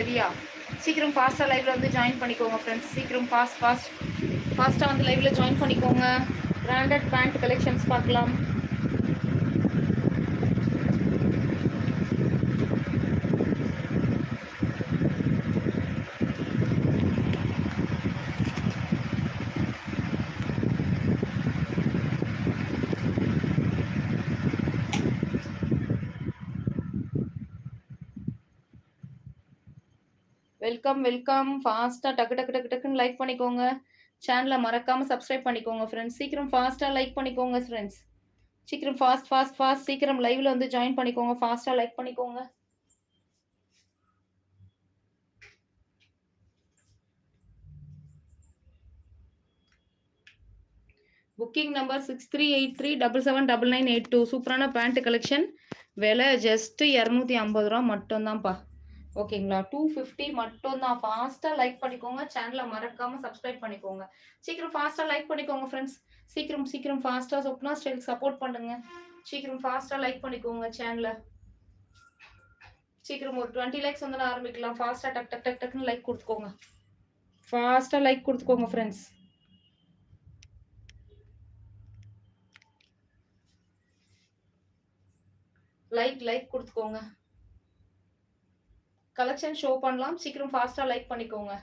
சரியா? சீக்கிரம் ஃபாஸ்ட்டாக லைவ்ல வந்து ஜாயின் பண்ணிக்கோங்க ஃப்ரெண்ட்ஸ் சீக்கிரம் ஃபாஸ்ட் ஃபாஸ்ட் ஃபாஸ்ட்டாக வந்து லைவ்ல ஜாயின் பண்ணிக்கோங்க. பிராண்டட் பேண்ட் கலெக்ஷன்ஸ் பார்க்கலாம். வெல்கம் வெல்கம் ஃபாஸ்ட்டாக டக்கு டக்கு டக்கு டக்குன்னு லைக் பண்ணிக்கோங்க. சேனலை மறக்காமல் சப்ஸ்கிரைப் பண்ணிக்கோங்க ஃப்ரெண்ட்ஸ் சீக்கிரம் ஃபாஸ்ட்டாக லைக் பண்ணிக்கோங்க ஃப்ரெண்ட்ஸ் சீக்கிரம் ஃபாஸ்ட் ஃபாஸ்ட் ஃபாஸ்ட் சீக்கிரம் லைவில் வந்து ஜாயின் பண்ணிக்கோங்க ஃபாஸ்ட்டாக லைக் பண்ணிக்கோங்க. Booking number six three eight three double seven double nine eight two சூப்பரான பேண்ட் கலெக்ஷன் விலை ஜஸ்ட் இரநூத்தி ஐம்பது ரூபா மட்டும்தான்ப்பா. ஓகேங்களா? டூ ஃபிஃப்டி மட்டும் தான் ஃபாஸ்ட்டாக லைக் பண்ணிக்கோங்க. சேனலை மறக்காமல் சப்ஸ்கிரைப் பண்ணிக்கோங்க. சீக்கிரம் ஃபாஸ்ட்டாக லைக் பண்ணிக்கோங்க ஃப்ரெண்ட்ஸ் சீக்கிரம் சீக்கிரம் ஃபாஸ்ட்டாக சொப்னா ஸ்டைல் சப்போர்ட் பண்ணுங்க. சீக்கிரம் ஃபாஸ்ட்டாக லைக் பண்ணிக்கோங்க சேனலை சீக்கிரம் ஒரு டுவெண்ட்டி லைக்ஸ் வந்து ஆரம்பிக்கலாம். ஃபாஸ்ட்டாக டக் டக் டக் டக்குன்னு லைக் கொடுத்துக்கோங்க. ஃபாஸ்ட்டாக லைக் கொடுத்துக்கோங்க ஃப்ரெண்ட்ஸ் லைக் லைக் கொடுத்துக்கோங்க. கலெக்ஷன் ஷோ பண்ணலாம். சீக்கிரம் ஃபாஸ்டா லைக் பண்ணிக்கோங்க.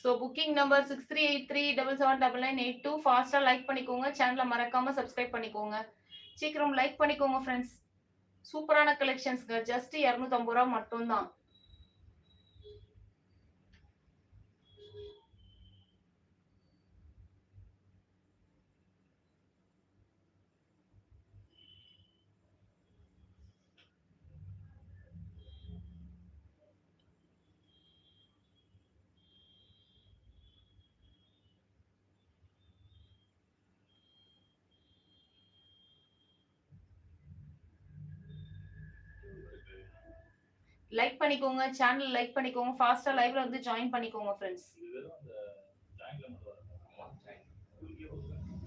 So booking number six three eight three double seven double nine eight two ஃபாஸ்ட்டாக லைக் பண்ணிக்கோங்க. சேனலை மறக்காம சப்ஸ்கிரைப் பண்ணிக்கோங்க. சீக்கிரம் லைக் பண்ணிக்கோங்க ஃப்ரெண்ட்ஸ் சூப்பரான கலெக்ஷன்ஸ்ங்க ஜஸ்ட் இரநூத்தம்பது ரூபா மட்டும்தான். லைக் பண்ணிக்கோங்க சேனல் லைக் பண்ணிக்கோங்க ஃபாஸ்டா லைவ்ல வந்து ஜாயின் பண்ணிக்கோங்க ஃப்ரெண்ட்ஸ்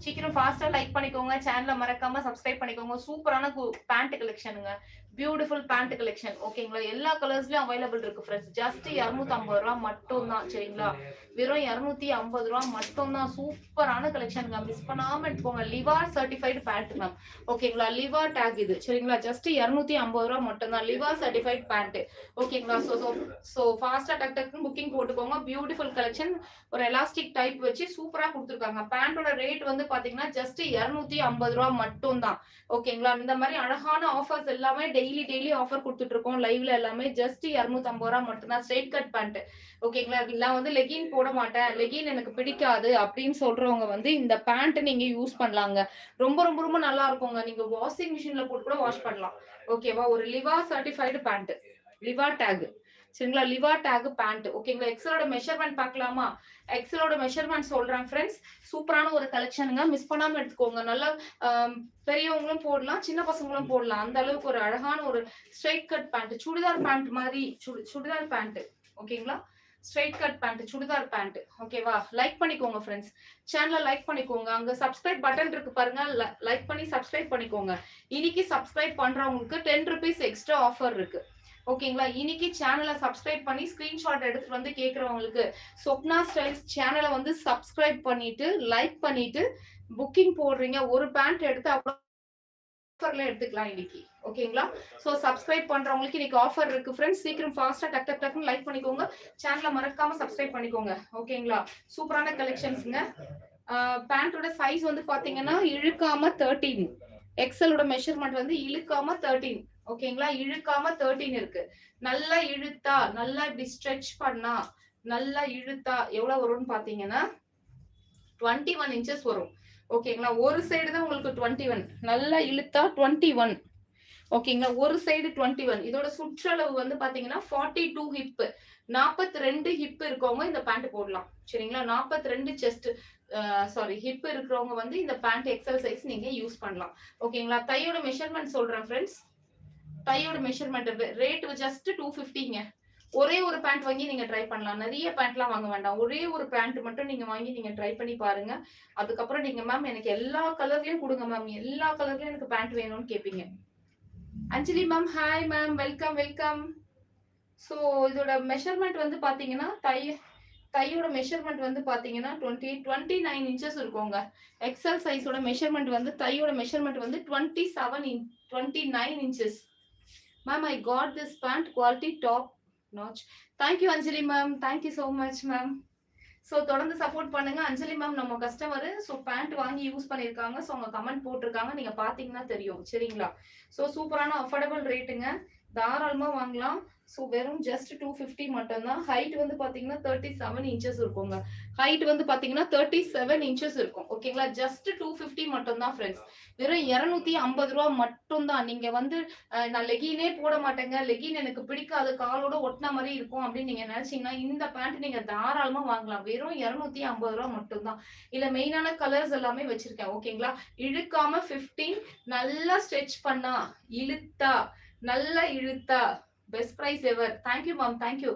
சீக்கிரம் ஃபாஸ்டா லைக் பண்ணிக்கோங்க சேனலை மறக்காம சப்ஸ்கிரைப் பண்ணிக்கோங்க. சூப்பரான பேண்ட் கலெக்ஷனுங்க பியூட்டிஃபுல் பேண்ட் கலெக்ஷன் ஓகேங்களா எல்லா கலர்ஸ்லயும் அவைலபிள் இருக்கு ஃப்ரெண்ட்ஸ் ஜஸ்ட் இரநூத்தி ஐம்பது ரூபா மட்டும் தான் சரிங்களா? வெறும் இரநூத்தி ஐம்பது ரூபா மட்டும் தான் சூப்பரான மேம் மிஸ் பண்ணாம எடுத்துக்கோங்க. லிவார் சர்டிஃபைடு பேண்ட் மேம் ஓகேங்களா லிவா டேக் இது சரிங்களா? ஜஸ்ட் இரநூத்தி ஐம்பது ரூபா மட்டும் தான் லிவா சர்டிஃபைட் பேண்ட் ஓகேங்களா ஸோ ஸோ ஸோ ஃபாஸ்டா டக் டக்குன்னு புக்கிங் போட்டுக்கோங்க. பியூட்டிஃபுல் கலெக்ஷன் ஒரு எலாஸ்டிக் டைப் வச்சு சூப்பரா கொடுத்துருக்காங்க. பேண்டோட ரேட் வந்து பாத்தீங்கன்னா ஜஸ்ட் இரநூத்தி ஐம்பது ரூபா மட்டும் தான் ஓகேங்களா இந்த மாதிரி அழகான ஆஃபர்ஸ் எல்லாமே டெய்லி டெய்லி டெய்லி ஆஃபர் கொடுத்துட்டு இருக்கோம் லைவ்ல எல்லாமே ஜஸ்ட் இரநூத்தி ஐம்பது ரூபா மட்டும் தான் ஸ்ட்ரெயிட் கட் பேண்ட் ஓகேங்களா நான் வந்து லெகின் போட மாட்டேன். லெகின் எனக்கு பிடிக்காது அப்படின்னு சொல்றவங்க வந்து இந்த பேண்ட் நீங்க யூஸ் பண்ணலாங்க. ரொம்ப ரொம்ப ரொம்ப நல்லா இருக்குங்க. நீங்க வாஷிங் மிஷின்ல போட்டு கூட வாஷ் பண்ணலாம். ஓகேவா ஒரு Liva certified pant Liva tag சரிங்களா? Liva tag pant. ஓகேங்களா எக்ஸலோட மெஷர்மெண்ட் பார்க்கலாமா? எக்ஸலோட மெஷர்மெண்ட் சொல்றேன் ஃப்ரெண்ட்ஸ் சூப்பரான ஒரு கலெக்ஷனுங்க மிஸ் பண்ணாம எடுத்துக்கோங்க. நல்லா பெரியவங்களும் போடலாம் சின்ன பசங்களும் போடலாம். அந்த அளவுக்கு ஒரு அழகான ஒரு straight cut pant churidar pant மாதிரி. சுடி- சுடிதார் பேண்ட் ஓகேங்களா straight cut pant churidar pant ஓகேவா லைக் பண்ணிக்கோங்க ஃப்ரெண்ட்ஸ் சேனலை லைக் பண்ணிக்கோங்க. அங்க சப்ஸ்கிரைப் பட்டன் இருக்கு பாருங்க. லைக் பண்ணி சப்ஸ்கிரைப் பண்ணிக்கோங்க. இன்னைக்கு சப்ஸ்கிரைப் பண்றவங்களுக்கு டென் ருபீஸ் எக்ஸ்ட்ரா ஆஃபர் இருக்கு. ஓகேங்களா? இன்னைக்கு சேனலை சப்ஸ்கிரைப் பண்ணி ஸ்கிரீன்ஷாட் எடுத்துட்டு வந்து கேட்குறவங்களுக்கு சொப்னா ஸ்டைல்ஸ் சேனலை வந்து சப்ஸ்கிரைப் பண்ணிட்டு லைக் பண்ணிட்டு புக்கிங் போடுறீங்க. ஒரு பேண்ட் எடுத்து அவ்வளோ ஆஃபர்ல எடுத்துக்கலாம் இன்னைக்கு. ஓகேங்களா? சோ சப்ஸ்கிரைப் பண்றவங்களுக்கு இன்னைக்கு ஆஃபர் இருக்கு. ஃப்ரெண்ட்ஸ் சீக்கிரம் ஃபாஸ்டா டக் டக் டக்னு லைக் பண்ணிக்கோங்க. சேனலை மறக்காம சப்ஸ்கிரைப் பண்ணிக்கோங்க. ஓகேங்களா? சூப்பரான கலெக்ஷன்ஸ்ங்க பேண்டோட சைஸ் வந்து பாத்தீங்கன்னா இழுக்காம தேர்ட்டீன் எக்ஸலோட மெஷர்மெண்ட் வந்து இழுக்காம தேர்ட்டீன் ஓகேங்களா? இழுக்காம தேர்ட்டீன் இருக்கு. நல்லா இழுத்தா நல்லா இப்படி ஸ்ட்ரெச் பண்ணா நல்லா இழுத்தா எவ்வளவு வரும்னு பாத்தீங்கன்னா டுவெண்ட்டி ஒன் இன்ச்சஸ் வரும். ஓகேங்களா? ஒரு சைடு தான் உங்களுக்கு டுவெண்ட்டி ஒன் நல்லா இழுத்தா டுவெண்ட்டி ஒன் ஓகேங்களா? ஒரு சைடு டுவெண்ட்டி ஒன் இதோட சுற்றளவு வந்து பாத்தீங்கன்னா ஃபார்ட்டி டூ ஹிப் நாற்பத்தி ரெண்டு ஹிப் இருக்கவங்க இந்த பேண்ட் போடலாம். சரிங்களா? நாற்பத்தி ரெண்டு செஸ்ட் சாரி ஹிப் இருக்கிறவங்க வந்து இந்த பேண்ட் எக்ஸல் சைஸ் நீங்க யூஸ் பண்ணலாம். ஓகேங்களா? தையோட மெஷர்மெண்ட் சொல்றேன் ஃப்ரெண்ட்ஸ் டையோட மெஷர்மெண்ட் ரேட் ஜஸ்ட் டூ ஃபிஃப்டிங்க ஒரே ஒரு பேண்ட் வாங்கி நீங்க ட்ரை பண்ணலாம். நிறைய பேண்ட்லாம் வாங்க வேண்டாம். ஒரே ஒரு பேண்ட் மட்டும் நீங்க வாங்கி நீங்க ட்ரை பண்ணி பாருங்க. அதுக்கப்புறம் நீங்க மேம் எனக்கு எல்லா கலர்லயும் கொடுங்க மேம் எல்லா கலர்லயும் எனக்கு பேண்ட் வேணும்னு கேப்பீங்க. Anjali ma'am hi ma'am welcome welcome so இதோட மெஷர்மெண்ட் வந்து பாத்தீங்கன்னா டை கையோட மெஷர்மெண்ட் வந்து பாத்தீங்கன்னா டுவெண்ட்டி டுவெண்ட்டி நைன் இன்ச்சஸ் இருக்குங்க எக்ஸல் சைஸோட மெஷர்மெண்ட் வந்து தையோட மெஷர்மெண்ட் வந்து twenty seven in twenty nine inches ma'am I got this pant quality top notch thank you Anjali ma'am thank you so much ma'am so தொடர்ந்து support பண்ணுங்க. Anjali ma'am நம்ம customer so pant வாங்கி use பண்ணியிருக்காங்க so அவங்க comment போட்டிருக்காங்க. நீங்க பாத்தீங்கன்னா தெரியும். சரிங்களா? ஸோ சூப்பரான அஃபோர்டபுள் ரேட்டுங்க தாராளமா வாங்கலாம். ஸோ வெறும் ஜஸ்ட் டூ ஃபிஃப்டி மட்டும்தான். ஹைட் வந்து பாத்தீங்கன்னா தேர்ட்டி செவன் இன்ச்சஸ் இருக்குங்க. ஹைட் வந்து பாத்தீங்கன்னா தேர்ட்டி செவன் இன்ச்சஸ் இருக்கும் ஓகேங்களா ஜஸ்ட் டூ ஃபிஃப்டி மட்டும்தான் ஃப்ரெண்ட்ஸ் வெறும் இரநூத்தி ஐம்பது ரூபா மட்டும் தான் நீங்க வந்து நான் லெகினே போட மாட்டேங்க. லெகின் எனக்கு பிடிக்காது. காலோட ஒட்டின மாதிரி இருக்கும் அப்படின்னு நீங்க நினைச்சீங்கன்னா இந்த பேண்ட் நீங்க தாராளமா வாங்கலாம். வெறும் இரநூத்தி ஐம்பது ரூபா மட்டும் தான் இதுல மெயினான கலர்ஸ் எல்லாமே வச்சிருக்கேன். ஓகேங்களா இழுக்காம 15 நல்லா ஸ்ட்ரெச் பண்ணா இழுத்தா நல்லா இழுத்தா best price ever thank you ma'am thank you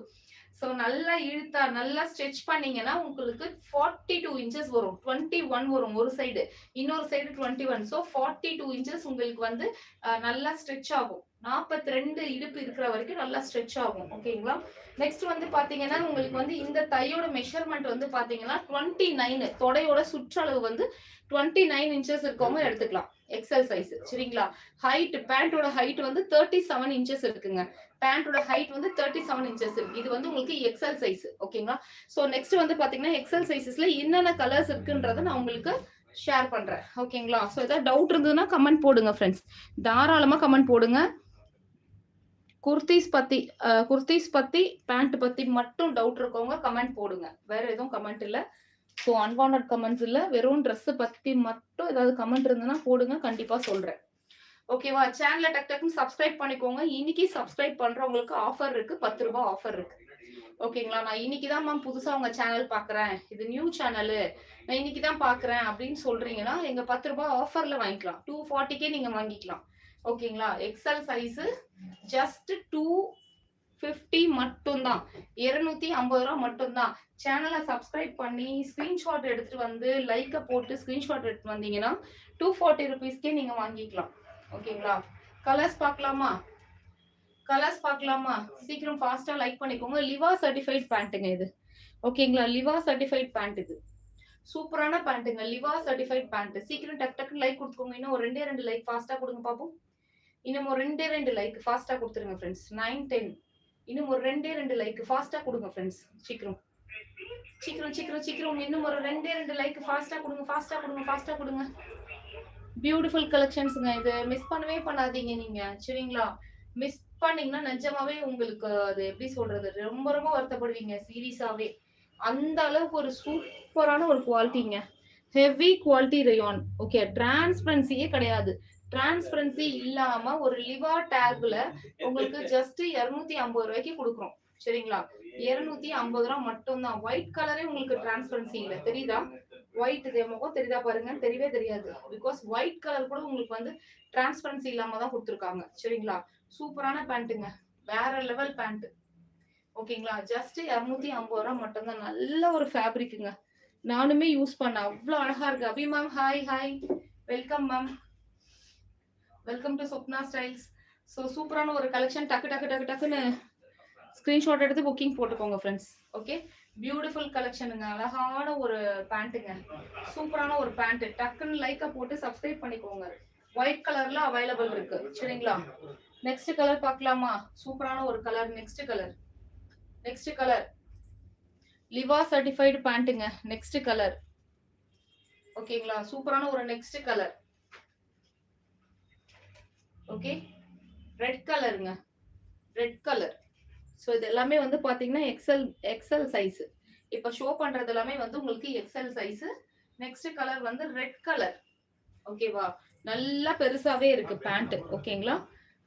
so நல்லா இழுத்தா நல்லா ஸ்ட்ரெச் பண்ணீங்கன்னா உங்களுக்கு ஃபார்ட்டி டூ இன்ச்சஸ் வரும். டுவெண்ட்டி ஒன் வரும் ஒரு சைடு இன்னொரு side twenty one so forty two inches உங்களுக்கு வந்து நல்லா ஸ்ட்ரெச் ஆகும். நாற்பத்தி ரெண்டு இடுப்பு இருக்கிற வரைக்கும் நல்லா ஸ்ட்ரெச் ஆகும். ஓகேங்களா நெக்ஸ்ட் வந்து பாத்தீங்கன்னா உங்களுக்கு வந்து இந்த தையோட மெஷர்மெண்ட் வந்து பாத்தீங்கன்னா டுவெண்ட்டி நைன் தொடையோட சுற்றளவு வந்து டுவெண்ட்டி நைன் இன்ச்சஸ் இருக்கவங்க எடுத்துக்கலாம். எக்ஸல் சைஸ் சரிங்களா? ஹைட் பேண்டோட ஹைட் வந்து தேர்ட்டி செவன் இன்ச்சஸ் இருக்குங்க பேண்டோட ஹைட் வந்து தேர்ட்டி செவன் இன்ச்சஸ் இருக்கு. இது வந்து உங்களுக்கு எக்ஸல் சைஸ் ஓகேங்களா ஸோ நெக்ஸ்ட் வந்து பாத்தீங்கன்னா எக்ஸல் சைஸஸ்ல என்னென்ன கலர்ஸ் இருக்குன்றத நான் உங்களுக்கு ஷேர் பண்றேன் ஓகேங்களா ஸோ ஏதாவது டவுட் இருந்ததுன்னா கமெண்ட் போடுங்க ஃப்ரெண்ட்ஸ் தாராளமா கமெண்ட் போடுங்க. குர்தீஸ் பத்தி அஹ், குர்தீஸ் பத்தி பேண்ட் பத்தி மட்டும் டவுட் இருக்கவங்க கமெண்ட் போடுங்க. வேற எதுவும் கமெண்ட் இல்ல. ஸோ அன்வான்ட் கமெண்ட்ஸ் இல்லை வெறும் ட்ரெஸ்ஸை பற்றி மட்டும் ஏதாவது கமெண்ட் இருந்ததுன்னா போடுங்க கண்டிப்பாக சொல்கிறேன் ஓகேவா சேனலை டக் டக்குன்னு சப்ஸ்கிரைப் பண்ணிக்கோங்க. இன்னைக்கு சப்ஸ்கிரைப் பண்ணுறவங்களுக்கு ஆஃபர் இருக்கு பத்து ரூபாய் ஆஃபர் இருக்கு. ஓகேங்களா நான் இன்னைக்கு தான் மேம் புதுசாக உங்கள் சேனல் பார்க்குறேன் இது நியூ சேனலு நான் இன்னைக்கு தான் பார்க்குறேன் அப்படின்னு சொல்கிறீங்கன்னா எங்கள் பத்து ரூபாய் ஆஃபரில் வாங்கிக்கலாம். டூ ஃபார்ட்டிக்கே நீங்கள் வாங்கிக்கலாம். ஓகேங்களா XL size just two fifty மட்டும்தான். இருநூத்தி ஐம்பது ரூபா மட்டும்தான். சேனலை சப்ஸ்கிரைப் பண்ணி ஸ்கிரீன்ஷாட் எடுத்துட்டு வந்து லைக்கை போட்டு ஸ்கிரீன்ஷாட் எடுத்துட்டு வந்தீங்கன்னா டூ ஃபார்ட்டி ருபீஸ்க்கே நீங்க வாங்கிக்கலாம். ஓகேங்களா? கலர்ஸ் பார்க்கலாமா? கலர்ஸ் பார்க்கலாமா? சீக்கிரம் ஃபாஸ்டா லைக் பண்ணிக்கோங்க. லிவா சர்டிஃபைட் பேண்ட்டுங்க இது. ஓகேங்களா? லிவா சர்டிஃபைட் பேண்ட் இது. சூப்பரான பேண்ட்டுங்க லிவா சர்டிஃபைட் பேண்ட் சீக்கிரம் டக் டக்கு லைக் கொடுத்துக்கோங்க. இன்னும் ஒரு ரெண்டே ரெண்டு லைக் ஃபாஸ்டா கொடுங்க பாப்போம். இன்னும் ஒரு ரெண்டே ரெண்டு லைக் ஃபாஸ்டா கொடுத்துருங்க ஃப்ரெண்ட்ஸ் நைன் டென் இன்னும் ஒரு ரெண்டே ரெண்டு லைக் ஃபாஸ்டா கொடுங்க ஃப்ரெண்ட்ஸ் சீக்கிரம். சீக்கிரம் சீக்கிரம் சீக்கிரம். இன்னும் ஒரு ரெண்டே ரெண்டு லைக் ஃபாஸ்டா கொடுங்க ஃபாஸ்டா கொடுங்க ஃபாஸ்டா கொடுங்க. பியூட்டிஃபுல் கலெக்ஷன்ஸுங்க இது. மிஸ் பண்ணவே பண்ணாதீங்க நீங்க. சரிங்களா? மிஸ் பண்ணீங்கன்னா நிஜமாவே உங்களுக்கு அது எப்படி சொல்றது? ரொம்ப ரொம்ப வருத்தப்படுவீங்க சீரியஸாவே. அந்த அளவுக்கு ஒரு சூப்பரான ஒரு குவாலிட்டிங்க ஹெவி குவாலிட்டி ரயான் ஓகே டிரான்ஸ்பரன்சியே கிடையாது. டிரான்ஸ்பரன்சி இல்லாம ஒரு லிவா டேக்ல உங்களுக்கு ஜஸ்ட் இருநூத்தி ஐம்பது ரூபாய்க்கு கொடுக்குறோம். சரிங்களா? இருநூத்தி ஐம்பது ரூபா மட்டும்தான். ஒயிட் கலரே உங்களுக்கு டிரான்ஸ்பரன்சி இல்ல. தெரியுதா? ஒயிட் இது முகம் தெரியுதா பாருங்க. தெரியவே தெரியாது. பிகாஸ் ஒயிட் கலர் கூட உங்களுக்கு வந்து டிரான்ஸ்பரன்சி இல்லாம தான் கொடுத்துருக்காங்க. சரிங்களா? சூப்பரான பேண்ட்டுங்க வேற லெவல் பேண்ட் ஓகேங்களா? ஜஸ்ட் இரநூத்தி ஐம்பது ரூபா மட்டும்தான். நல்ல ஒரு ஃபேப்ரிக்குங்க நானுமே யூஸ் பண்ணேன். அவ்வளோ அழகா இருக்கு. Abhi ma'am hi hi welcome ma'am welcome to Swapna styles so சூப்பரான ஒரு கலெக்ஷன் டக்கு டக்கு டக்கு டக்குன்னு ஸ்க்ரீன்ஷாட் எடுத்து புக்கிங் போட்டுக்கோங்க ஃப்ரெண்ட்ஸ் ஓகே பியூட்டிஃபுல் கலெக்ஷனுங்க அழகான ஒரு பேண்ட்டுங்க சூப்பரான ஒரு பேண்ட்டு டக்குன்னு லைக்கை போட்டு சப்ஸ்கிரைப் பண்ணிக்கோங்க. ஒயிட் கலர்ல அவைலபிள் இருக்கு. சரிங்களா? நெக்ஸ்ட் கலர் பார்க்கலாமா? சூப்பரான ஒரு colour next colour next colour Liva certified பேண்ட்டுங்க next colour ஓகேங்களா சூப்பரான ஒரு நெக்ஸ்ட் கலர் ஓகே ரெட் கலருங்க ரெட் கலர் ஸோ இது எல்லாமே வந்து பாத்தீங்கன்னா எக்ஸல் எக்ஸல் சைஸ் இப்போ ஷோ பண்றது எல்லாமே வந்து உங்களுக்கு எக்ஸல் சைஸ் நெக்ஸ்ட் கலர் வந்து ரெட் கலர் ஓகேவா நல்லா பெருசாவே இருக்கு பேண்ட் ஓகேங்களா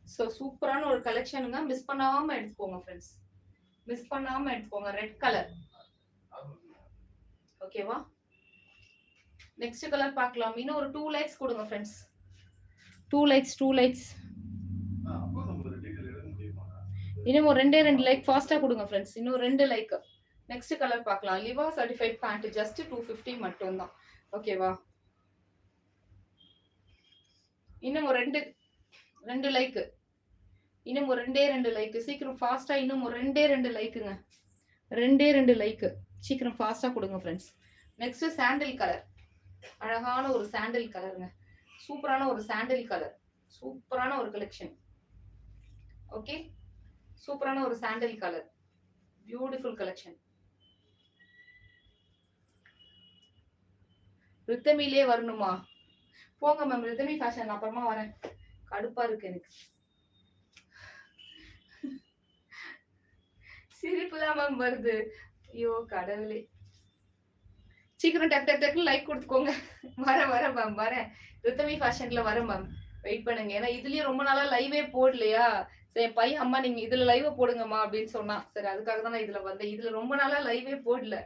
ஸோ சூப்பரான ஒரு கலெக்ஷனுங்க மிஸ் பண்ணாம எடுத்துக்கோங்க ஃப்ரெண்ட்ஸ் மிஸ் பண்ணாம எடுத்துக்கோங்க ரெட் கலர் ஓகேவா நெக்ஸ்ட் கலர் பார்க்கலாம். இன்னும் ஒரு டூ லைக்ஸ் கொடுங்க friends two likes two likes இன்னும் ஒரு ரெண்டே ரெண்டு லைக் ஃபாஸ்டா கொடுங்க ஃப்ரெண்ட்ஸ் இன்னும் ரெண்டு லைக் நெக்ஸ்ட் கலர் பார்க்கலாம். Liva certified pant just two fifty மட்டும் தான் ஓகேவா இன்னும் ஒரு ரெண்டு ரெண்டு லைக் இன்னும் ஒரு ரெண்டே ரெண்டு லைக் சீக்கிரம் ஃபாஸ்டா இன்னும் ஒரு ரெண்டே ரெண்டு லைக்குங்க ரெண்டே ரெண்டு லைக் சீக்கிரம் ஃபாஸ்டா கொடுங்க ஃப்ரெண்ட்ஸ் நெக்ஸ்ட் சாண்டில் கலர் அழகான ஒரு சாண்டில் கலருங்க சூப்பரான ஒரு சாண்டில் கலர் சூப்பரான ஒரு கலெக்ஷன் ஓகே சூப்பரான ஒரு சாண்டில் கலர் பியூட்டிஃபுல் கலெக்ஷன் ரித்தமிலே வரணுமா? போங்க மேம் ரித்தமி ஃபேஷன் அப்புறமா வரேன். கடுப்பா இருக்கு எனக்கு. சிரிப்பு தான் மேம் வருது. ஐயோ கடவுளே. சீக்கிரம் டக்கு டக்கு டக்குன்னு லைக் கொடுத்துக்கோங்க. வரேன் வரேன் மேம் வரேன். ரித்தமி ஃபேஷன்ல வரேன் மேம் வெயிட் பண்ணுங்க. ஏன்னா இதுலயும் ரொம்ப நாளா லைவே போடலையா? சரி என் பையன் அம்மா நீங்க இதுல லைவ் போடுங்கம்மா அப்படின்னு சொன்னா சரி அதுக்காக தான் நான் இதுல வந்தேன். இதுல ரொம்ப நாளா லைவே போடல.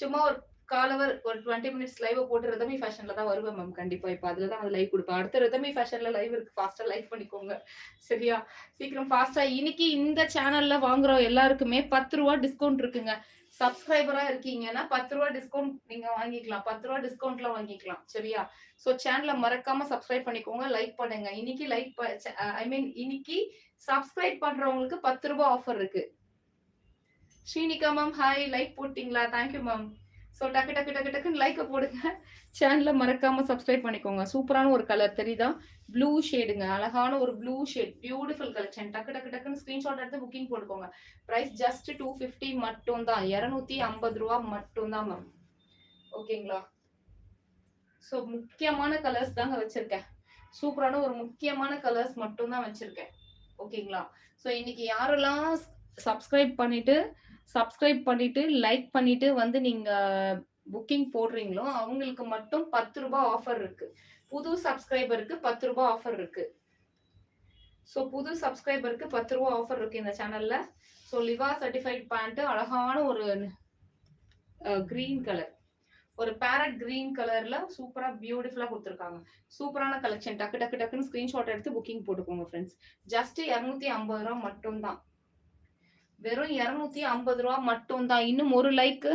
சும்மா ஒரு காலவர் ஒரு டுவெண்ட்டி மினிட்ஸ் லைவ் போட்டு ரிதமி ஃபேஷன்ல தான் வருவேன் மேம் கண்டிப்பா. இப்போ அதுல தான் லைவ் கொடுப்பேன். அடுத்த ரிதமி ஃபேஷன்ல லைவ் இருக்கு. ஃபாஸ்டா லைவ் பண்ணிக்கோங்க. சரியா? சீக்கிரம் ஃபாஸ்டா இன்னைக்கு இந்த சேனல்ல வாங்குறோம் எல்லாருக்குமே பத்து ரூபா டிஸ்கவுண்ட் இருக்குங்க. சப்ஸ்கிரைபரா இருக்கீங்கன்னா பத்து ரூபா டிஸ்கவுண்ட் நீங்க வாங்கிக்கலாம். பத்து ரூபா டிஸ்கவுண்ட்ல வாங்கிக்கலாம். சரியா? சோ சேனலை மறக்காம சப்ஸ்கிரைப் பண்ணிக்கோங்க. லைக் பண்ணுங்க. இன்னைக்கு லைக் ஐ மீன் இன்னைக்கு சப்ஸ்கிரைப் பண்றவங்களுக்கு பத்து ரூபா ஆஃபர் இருக்கு. ஸ்ரீனிகா மேம் ஹாய் லைக் போட்டீங்களா? தேங்க்யூ மேம் ஸோ டக்கு டக்கு டக்கு டக்குன்னு லைக்கை போடுங்க. சேனலை மறக்காம சப்ஸ்கிரைப் பண்ணிக்கோங்க. சூப்பரான ஒரு கலர் தெரியுதா? ப்ளூ ஷேடுங்க அழகான ஒரு ப்ளூ ஷேட் பியூட்டிஃபுல் கலெக்ஷன் டக்கு டக்கு டக்குன்னு ஸ்க்ரீன்ஷாட் எடுத்து புக்கிங் போட்டுக்கோங்க. ப்ரைஸ் ஜஸ்ட் டூ ஃபிஃப்டி மட்டும் தான் இரநூத்தி ஐம்பது ரூபா மட்டும் தான் மேம் ஓகேங்களா ஸோ முக்கியமான கலர்ஸ் தாங்க வச்சுருக்கேன். சூப்பரான ஒரு முக்கியமான கலர்ஸ் மட்டும் தான் வச்சுருக்கேன் ஓகேங்களா ஸோ இன்னைக்கு யாரெல்லாம் சப்ஸ்கிரைப் பண்ணிட்டு சப்ஸ்கிரைப் பண்ணிட்டு லைக் பண்ணிட்டு வந்து நீங்க புக்கிங் போடுறீங்களோ அவங்களுக்கு மட்டும் பத்து ரூபாய் ஆஃபர் இருக்கு. புது சப்ஸ்கிரைபருக்கு பத்து ரூபாய் ஆஃபர் இருக்கு. ஸோ புது சப்ஸ்கிரைபருக்கு பத்து ரூபாய் ஆஃபர் இருக்கு இந்த சேனல்ல ஸோ லிவா சர்டிஃபைட் பேண்ட் அழகான ஒரு கிரீன் கலர் ஒரு பேரட் கிரீன் கலர்ல சூப்பரா பியூட்டிஃபுல்லா கொடுத்துருக்காங்க. சூப்பரான கலெக்ஷன் டக்கு டக்கு டக்குன்னு ஸ்கிரீன்ஷாட் எடுத்து புக்கிங் போட்டுக்கோங்க ஃப்ரெண்ட்ஸ் ஜஸ்ட் இரநூத்தி ஐம்பது ரூபா மட்டும் தான் வெறும் இரநூத்தி ஐம்பது ரூபா மட்டும் தான் இன்னும் ஒரு லைக்கு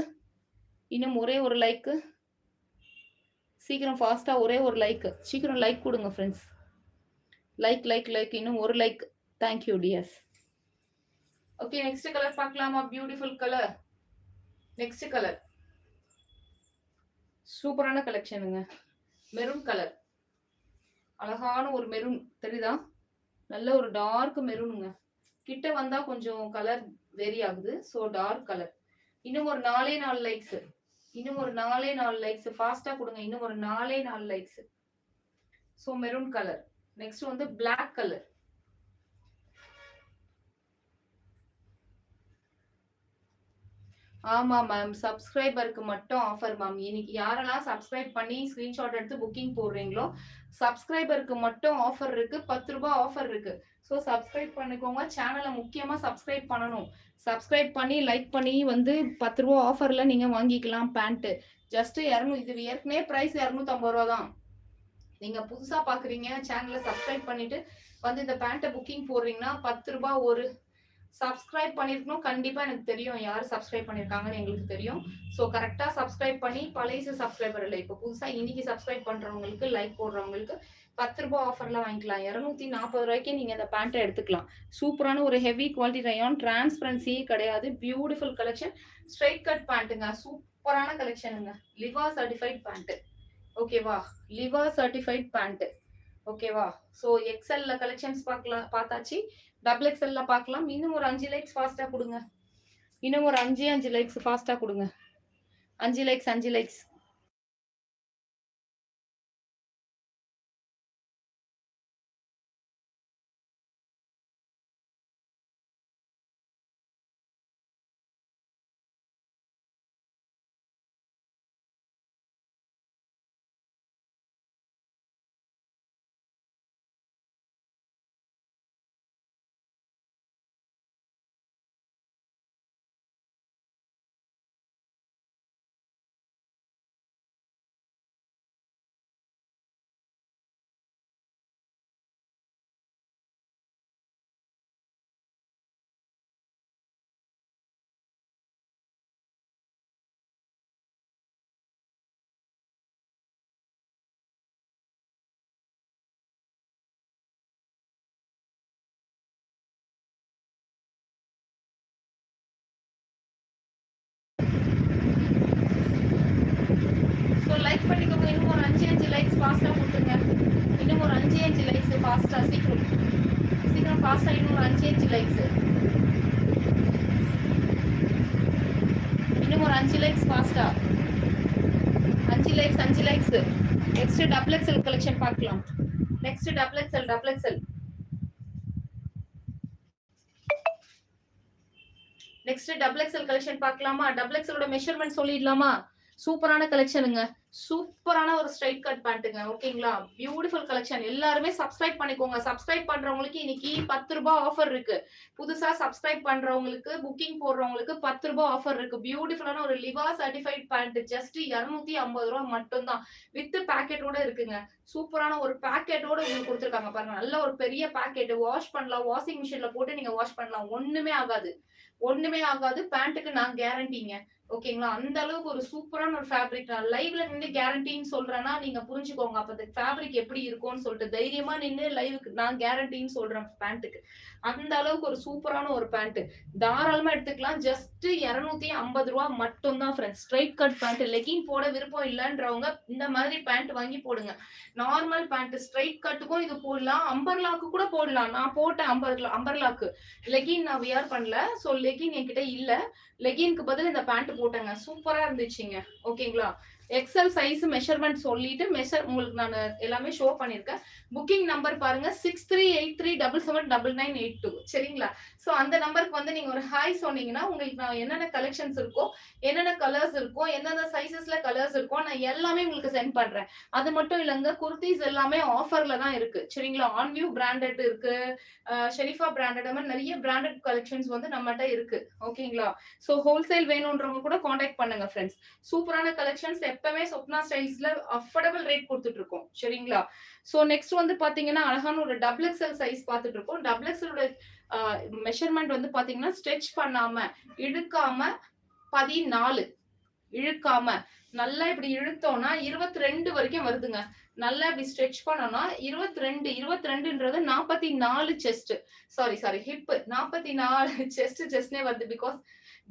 இன்னும் ஒரே ஒரு லைக்கு சீக்கிரம் ஃபாஸ்ட்டாக ஒரே ஒரு லைக்கு சீக்கிரம் லைக் கொடுங்க ஃப்ரெண்ட்ஸ் லைக் லைக் லைக் இன்னும் ஒரு like thank you dears okay next colour பார்க்கலாமா? பியூட்டிஃபுல் கலர் நெக்ஸ்ட் கலர் சூப்பரான கலெக்ஷனுங்க மெரூன் கலர் அழகான ஒரு மெரூன் தெரியுதா? நல்ல ஒரு டார்க் மெரூனுங்க கிட்ட வந்தா கொஞ்சம் கலர் வேரி ஆகுது. ஸோ டார்க் கலர் இன்னும் ஒரு நாலே நாலு லைக்ஸ் இன்னும் ஒரு நாலே நாலு லைக்ஸ் ஃபாஸ்டா கொடுங்க. இன்னும் ஒரு நாலே நாலு likes so maroon colour next வந்து பிளாக் கலர் ஆமா மேம் சப்ஸ்கிரைபருக்கு மட்டும் ஆஃபர் மேம் இன்னைக்கு யாரெல்லாம் சப்ஸ்கிரைப் பண்ணி ஸ்கிரீன்ஷாட் எடுத்து புக்கிங் போடுறீங்களோ சப்ஸ்கிரைபருக்கு மட்டும் ஆஃபர் இருக்கு. பத்து ரூபாய் ஆஃபர் இருக்கு. ஸோ சப்ஸ்கிரைப் பண்ணிக்கோங்க. சேனலை முக்கியமா சப்ஸ்கிரைப் பண்ணணும். சப்ஸ்கிரைப் பண்ணி லைக் பண்ணி வந்து பத்து ரூபா ஆஃபர்ல நீங்க வாங்கிக்கலாம் பேண்ட்டு ஜஸ்ட் இரநூ இது ஏற்கனவே ப்ரைஸ் இரநூத்தம்பது ரூபா தான். நீங்க புதுசா பாக்குறீங்க சேனலை சப்ஸ்கிரைப் பண்ணிட்டு வந்து இந்த பேண்ட்டை புக்கிங் போடுறீங்கன்னா பத்து ரூபாய் ஒரு சப்ஸ்கிரைப் பண்ணியிருக்கணும் கண்டிப்பாக எனக்கு தெரியும். யார் சப்ஸ்கிரைப் பண்ணிருக்காங்கன்னு எங்களுக்கு தெரியும். ஸோ கரெக்டாக சப்ஸ்கிரைப் பண்ணி பழைய சப்ஸ்கிரைபர் இல்லை. இப்போ புதுசாக இன்னைக்கு சப்ஸ்கிரைப் பண்ணுறவங்களுக்கு லைக் போடுறவங்களுக்கு பத்து ரூபாய் ஆஃபர்லாம் வாங்கிக்கலாம். இரநூத்தி நாற்பது ரூபாய்க்கு நீங்கள் இந்த பேண்ட்டை எடுத்துக்கலாம். சூப்பரான ஒரு ஹெவி குவாலிட்டி ரயான் டிரான்ஸ்பரன்சியே கிடையாது. பியூட்டிஃபுல் கலெக்ஷன் ஸ்ட்ரைட் கட் பேண்ட்டுங்க சூப்பரான கலெக்ஷனுங்க லிவா சர்டிஃபைட் பேண்ட்டு ஓகேவா லிவா சர்டிஃபைட் பேண்ட்டு ஓகேவா ஸோ எக்ஸல்ல கலெக்ஷன்ஸ் பார்க்கலாம் பார்த்தாச்சு. டபுள் எக்ஸ்எல்ல பார்க்கலாம் இன்னும் ஒரு அஞ்சு லைக்ஸ் ஃபாஸ்ட்டாக கொடுங்க. இன்னும் ஒரு அஞ்சு அஞ்சு லைக்ஸ் ஃபாஸ்ட்டாக கொடுங்க. அஞ்சு லைக்ஸ் அஞ்சு லைக்ஸ் ஃபாஸ்ட்டாக கொடுத்துருங்க இன்னும் ஒரு அஞ்சு அஞ்சு லைக்ஸ் ஃபாஸ்ட்டாக சீக்கிரம். சீக்கிரம் ஃபாஸ்ட்டாக இன்னும் ஒரு அஞ்சு அஞ்சு லைக்ஸ் இன்னும் ஒரு அஞ்சு லைக்ஸ் ஃபாஸ்ட்டாக அஞ்சு லைக்ஸ் அஞ்சு likes next double XL collection பார்க்கலாம். Next double XL double XL next double XL collection பார்க்கலாமா? டபுள் எக்ஸலோட மெஷர்மெண்ட் சொல்லிடலாமா? சூப்பரான கலெக்ஷனுங்க சூப்பரான ஒரு ஸ்ட்ரைட் கட் பேண்ட்டுங்க ஓகேங்களா? பியூட்டிஃபுல் கலெக்ஷன் எல்லாருமே சப்ஸ்கிரைப் பண்ணிக்கோங்க. சப்ஸ்கிரைப் பண்றவங்களுக்கு இன்னைக்கு பத்து ரூபாய் ஆஃபர் இருக்கு. புதுசா சப்ஸ்கிரைப் பண்றவங்களுக்கு புக்கிங் போடுறவங்களுக்கு பத்து ரூபாய் ஆஃபர் இருக்கு. பியூட்டிஃபுல்லான ஒரு லிவா சர்டிஃபைட் பேண்ட் ஜஸ்ட் இருநூத்தி ஐம்பது ரூபா மட்டும்தான். வித் பேக்கெட்டோட இருக்குங்க. சூப்பரான ஒரு பேக்கெட்டோட உங்களுக்கு கொடுத்துருக்காங்க பாருங்க. நல்ல ஒரு பெரிய பேக்கெட் வாஷ் பண்ணலாம். வாஷிங் மிஷின்ல போட்டு நீங்க வாஷ் பண்ணலாம். ஒண்ணுமே ஆகாது. ஒண்ணுமே ஆகாது. பேண்ட்டுக்கு நான் கேரண்டிங்க ஓகேங்களா? அந்த அளவுக்கு ஒரு சூப்பரான ஒரு ஃபேப்ரிக் நான் லைவ்ல நின்று கேரண்டின்னு சொல்றேன்னா நீங்க புரிஞ்சுக்கோங்க. அப்ப அந்த ஃபேப்ரிக் எப்படி இருக்கும்னு சொல்லிட்டு தைரியமா நின்று லைவுக்கு நான் கேரண்டின்னு சொல்றேன் பேண்ட்டுக்கு அந்த அளவுக்கு ஒரு சூப்பரான ஒரு பேண்ட் தாராளமா எடுத்துக்கலாம். ஜஸ்ட் இருநூத்தி ஐம்பது ரூபா மட்டும் தான் friends straight cut pant legging போட விருப்பம் இல்லைன்றவங்க இந்த மாதிரி பேண்ட் வாங்கி போடுங்க. நார்மல் பேண்ட் ஸ்ட்ரைட் கட்டுக்கும் இது போடலாம். அம்பர்லாக்கு கூட போடலாம். நான் போட்டேன் அம்பர்லா அம்பர்லாக்கு லெகின் நான் வியர் பண்ணல. ஸோ லெகின் என்கிட்ட இல்ல. லெகின்க்கு பதில் இந்த பேண்ட் போட்டேங்க. சூப்பரா இருந்துச்சுங்க. ஓகேங்களா? எக்ஸல் சைஸ் மெஷர்மெண்ட் சொல்லிட்டு மெஷர் உங்களுக்கு நான் எல்லாமே ஷோ பண்ணியிருக்கேன் புக்கிங் நம்பர் பாருங்க six three eight three double seven double nine eight two சரிங்களா? ஸோ அந்த நம்பருக்கு வந்து நீங்க ஒரு ஹாய் சொன்னீங்கன்னா உங்களுக்கு நான் என்னென்ன கலெக்ஷன்ஸ் இருக்கோ என்னென்ன கலர்ஸ் இருக்கோ எந்தெந்த சைசஸ்ல கலர்ஸ் இருக்கோ நான் எல்லாமே உங்களுக்கு சென்ட் பண்றேன். அது மட்டும் இல்லைங்க குர்த்திஸ் எல்லாமே ஆஃபர்ல தான் இருக்கு. சரிங்களா? ஆன்வியூ பிராண்டட் இருக்கு. ஷெரீஃபா பிராண்டட் மாதிரி நிறைய பிராண்டட் கலெக்ஷன்ஸ் வந்து நம்மகிட்ட இருக்கு. ஓகேங்களா ஸோ ஹோல்சேல் வேணுன்றவங்க கூட காண்டாக்ட் பண்ணுங்க ஃப்ரெண்ட்ஸ் சூப்பரான கலெக்ஷன்ஸ் எப்பவுமே சொப்னா ஸ்டைல்ஸ்ல அஃபோர்டபுள் ரேட் கொடுத்துட்டு இருக்கோம் சரிங்களா? ஸோ நெக்ஸ்ட் வந்து பாத்தீங்கன்னா அழகான ஒரு டபுள் எக்ஸல் சைஸ் பார்த்துட்டு இருக்கோம் டபுள் எக்ஸலோட மெஷர்மெண்ட் வந்து பாத்தீங்கன்னா ஸ்ட்ரெச் பண்ணாம இழுக்காம பதினாலு. இழுக்காம நல்லா இப்படி இழுத்தோம்னா இருபத்தி ரெண்டு வரைக்கும் வருதுங்க. நல்லா இப்படி ஸ்ட்ரெச் பண்ணோம்னா இருபத்தி ரெண்டு இருபத்தி ரெண்டுன்றது நாற்பத்தி நாலு செஸ்ட் சாரி சாரி ஹிப் நாற்பத்தி நாலு செஸ்ட் செஸ்ட்னே வருது பிகாஸ்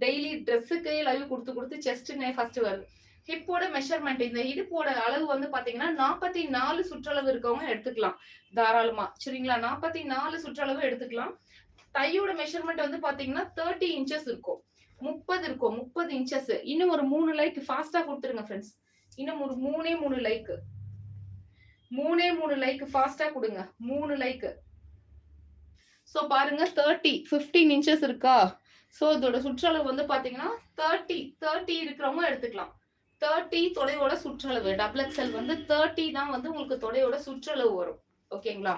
டெய்லி ட்ரெஸ்ஸுக்கு லைவ் கொடுத்து கொடுத்து செஸ்ட்னே ஃபர்ஸ்ட் வருது. ஹிப்போட மெஷர்மெண்ட் இந்த இடுப்போட அளவு வந்து பாத்தீங்கன்னா நாற்பத்தி நாலு சுற்றளவு இருக்கவங்க எடுத்துக்கலாம். தாராளமா. சரிங்களா? நாற்பத்தி நாலு சுற்றளவு எடுத்துக்கலாம். தையோட மெஷர்மெண்ட் வந்து பாத்தீங்கன்னா தேர்ட்டி இன்ச்சஸ் இருக்கும். முப்பது இருக்கும். முப்பது இன்ச்சஸ் இன்னும் ஒரு மூணு லைக் ஃபாஸ்டா கொடுத்துருங்க ஃப்ரெண்ட்ஸ் இன்னும் ஒரு மூணே மூணு லைக் மூணே மூணு லைக் ஃபாஸ்டா கொடுங்க. மூணு லைக் ஸோ பாருங்க தேர்ட்டி ஃபிஃப்டீன் இன்ச்சஸ் இருக்கா? ஸோ இதோட சுற்றளவு வந்து பாத்தீங்கன்னா தேர்ட்டி தேர்ட்டி இருக்கிறவங்க எடுத்துக்கலாம். தேர்ட்டி தொடையோட சுற்றளவு டபுள் எக்ஸ்எல் வந்து தேர்ட்டி தான் வந்து உங்களுக்கு தொடையோட சுற்றளவு வரும். ஓகேங்களா?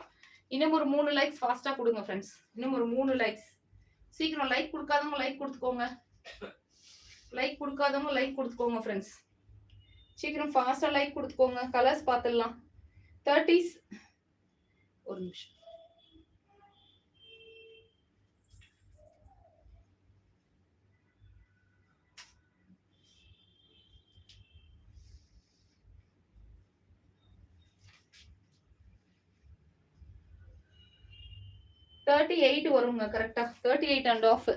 இன்னும் ஒரு மூணு லைக்ஸ் ஃபாஸ்டா கொடுங்க ஃப்ரெண்ட்ஸ் இன்னும் ஒரு மூணு லைக்ஸ் சீக்கிரம் லைக் கொடுக்காதவங்க லைக் கொடுத்துக்கோங்க. லைக் கொடுக்காதவங்க லைக் கொடுத்துக்கோங்க ஃப்ரெண்ட்ஸ் சீக்கிரம் ஃபாஸ்டா லைக் கொடுத்துக்கோங்க. கலர்ஸ் பார்த்துடலாம். தேர்ட்டிஸ் ஒரு நிமிஷம். தேர்ட்டி எயிட் வருங்க கரெக்டா thirty eight and half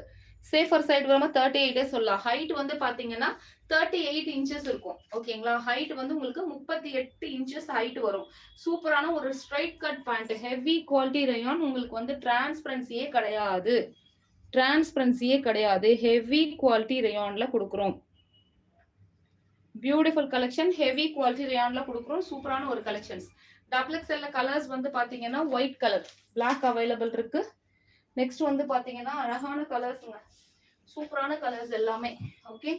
safer side வரமா தேர்ட்டி எயிட்டே சொல்லலாம். ஹைட் வந்து பாத்தீங்கன்னா தேர்ட்டி எயிட் இன்ச்சஸ் இருக்கும் ஓகேங்களா ஹைட் வந்து உங்களுக்கு முப்பத்தி எட்டு இன்ச்சஸ் ஹைட் வரும். சூப்பரான ஒரு straight cut pant heavy quality rayon உங்களுக்கு வந்து டிரான்ஸ்பரன்சியே கிடையாது. டிரான்ஸ்பரன்சியே கிடையாது. ஹெவி குவாலிட்டி ரயான்ல கொடுக்குறோம். பியூட்டிஃபுல் கலெக்ஷன் ஹெவி குவாலிட்டி ரயான்ல கொடுக்குறோம். சூப்பரான ஒரு கலெக்ஷன்ஸ் டபுள் எக்ஸ்எல்ல கலர்ஸ் வந்து பாத்தீங்கன்னா ஒயிட் கலர் பிளாக் அவைலபிள் இருக்கு. நெக்ஸ்ட் வந்து பாத்தீங்கன்னா அழகான கலர்ஸ்ங்க சூப்பரான கலர்ஸ் எல்லாமே. ஓகே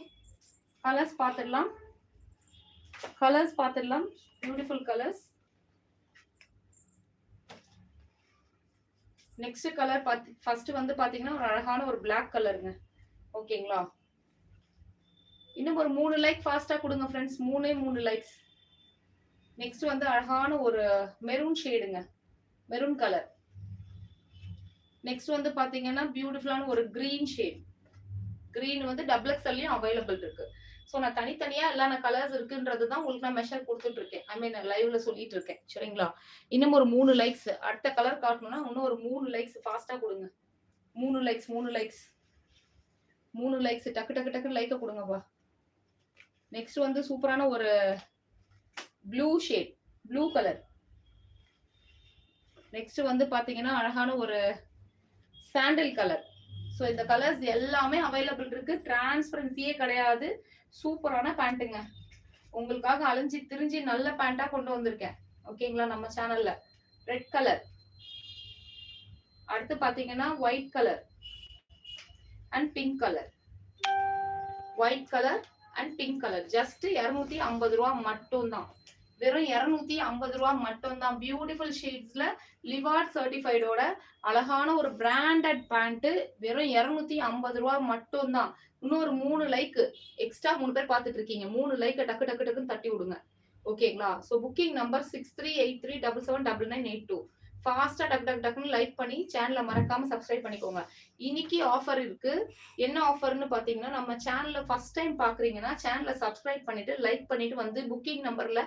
கலர்ஸ் பார்த்துடலாம் கலர்ஸ் பார்த்துடலாம் பியூட்டிஃபுல் கலர்ஸ் நெக்ஸ்ட் கலர் பார்த்து ஃபர்ஸ்ட் வந்து பாத்தீங்கன்னா ஒரு அழகான ஒரு பிளாக் கலருங்க ஓகேங்களா இன்னும் ஒரு மூணு லைக் ஃபாஸ்டா கொடுங்க ஃப்ரெண்ட்ஸ் மூணே மூணு லைக்ஸ் நெக்ஸ்ட் வந்து அழகான ஒரு மெரூன் ஷேடுங்க மெரூன் கலர் நெக்ஸ்ட் வந்து பாத்தீங்கன்னா பியூட்டிஃபுல்லான ஒரு கிரீன் ஷேட் கிரீன் வந்து டபுள் எக்ஸ்எல்லையும் அவைலபிள் இருக்கு. ஸோ நான் தனித்தனியா எல்லா கலர்ஸ் இருக்குன்றது தான் உங்களுக்கு நான் மெஷர் கொடுத்துட்டு இருக்கேன். ஐ மீன் லைவ்ல சொல்லிட்டு இருக்கேன். சரிங்களா? இன்னும் ஒரு மூணு லைக்ஸ் அடுத்த கலர் காட்டணும்னா இன்னும் ஒரு மூணு லைக்ஸ் ஃபாஸ்டா கொடுங்க. மூணு லைக்ஸ் மூணு லைக்ஸ் மூணு லைக்ஸ் டக்கு டக்கு டக்கு லைக்க கொடுங்கப்பா. நெக்ஸ்ட் வந்து சூப்பரான ஒரு blue shade blue colour next வந்து பாத்தீங்கன்னா அழகான ஒரு சாண்டில் கலர் ஸோ இந்த கலர்ஸ் எல்லாமே அவைலபிள் இருக்கு. டிரான்ஸ்பரன்சியே கிடையாது. சூப்பரான பேண்ட்டுங்க உங்களுக்காக அழிஞ்சு திரிஞ்சு நல்ல பேண்டா கொண்டு வந்திருக்கேன். ஓகேங்களா நம்ம சேனல்ல ரெட் கலர் அடுத்து பாத்தீங்கன்னா white colour and pink colour white colour and pink colour just இரநூத்தி ஐம்பது ரூபா மட்டும் தான் வெறும் இரநூத்தி ஐம்பது ரூபா மட்டும் தான் பியூட்டிஃபுல் ஷீட்ஸ்ல லிவார்ட் சர்டிஃபைடோட அழகான ஒரு பிராண்டட் பேண்ட் வெறும் இரநூத்தி ஐம்பது ரூபா மட்டும் தான் இன்னொரு மூணு லைக் எக்ஸ்ட்ரா மூணு பேர் பார்த்துட்டு இருக்கீங்க. மூணு லைக் டக்கு டக்கு டக்குன்னு தட்டி விடுங்க. ஓகேங்களா so booking number six three eight three double seven double nine eight two ஃபாஸ்டா டக்கு டக்கு டக்குன்னு லைக் பண்ணி சேனலை மறக்காம சப்ஸ்கிரைப் பண்ணிக்கோங்க. இன்னைக்கு ஆஃபர் இருக்கு. என்ன ஆஃபர்னு பாத்தீங்கன்னா நம்ம சேனல்ல ஃபர்ஸ்ட் டைம் பாக்குறீங்கன்னா சேனலை சப்ஸ்கிரைப் பண்ணிட்டு லைக் பண்ணிட்டு வந்து புக்கிங் நம்பர்ல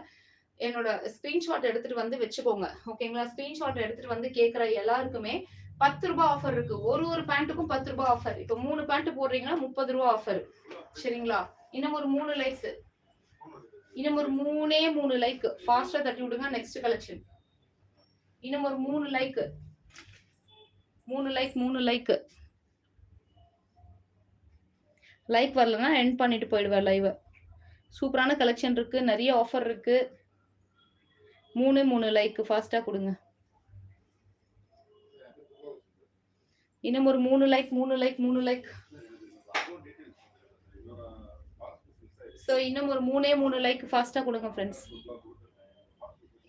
என்னோட ஸ்கிரீன்ஷாட் எடுத்துட்டு வந்து வச்சுக்கோங்க. ஓகேங்களா ஸ்கிரீன்ஷாட் எடுத்துட்டு வந்து கேட்குற எல்லாருக்குமே பத்து ரூபாய் ஆஃபர் இருக்கு. ஒரு ஒரு பேண்ட்டுக்கும் பத்து ரூபாய் ஆஃபர் இப்போ மூணு பேண்ட் போடுறீங்கன்னா முப்பது ரூபாய் ஆஃபர் சரிங்களா? இன்னும் ஒரு மூணு லைக்ஸ் இன்னும் ஒரு மூணே மூணு லைக் ஃபாஸ்டா தட்டி விடுங்க நெக்ஸ்ட் கலெக்ஷன் இன்னும் ஒரு மூணு லைக் மூணு லைக் மூணு லைக் லைக் வரலன்னா எண்ட் பண்ணிட்டு போயிடுவேன் லைவ் சூப்பரான கலெக்ஷன் இருக்கு. நிறைய ஆஃபர் இருக்கு. மூணு மூணு லைக் ஃபாஸ்டா கொடுங்க. இன்னும் ஒரு மூணு லைக் மூணு லைக் மூணு லைக் ஸோ இன்னும் ஒரு மூணே மூணு லைக் ஃபாஸ்டா கொடுங்க ஃப்ரெண்ட்ஸ்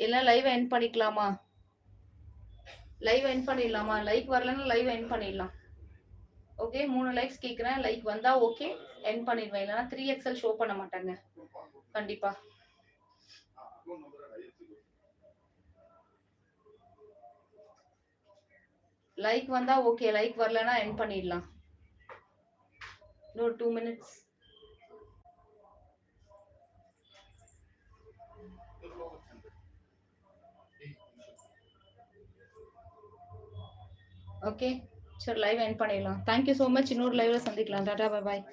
எல்லாம் லைவ் என் பண்ணிக்கலாமா? லைவ் என் பண்ணிடலாமா? லைக் வரலன்னா லைவ் என் பண்ணிடலாம். ஓகே மூணு லைக்ஸ் கேட்குறேன் லைக் வந்தா ஓகே என் பண்ணிடுவேன். இல்லைன்னா த்ரீ எக்ஸல் ஷோ பண்ண மாட்டாங்க. கண்டிப்பா. லைக் வந்தா ஓகே லைக் வரலன்னா என் பண்ணிடலாம். இன்னொரு டூ மினிட்ஸ் ஓகே சரி லைவ் என் பண்ணிடலாம். தேங்க்யூ ஸோ மச் இன்னொரு லைவ்ல சந்திக்கலாம். டாடா பாய்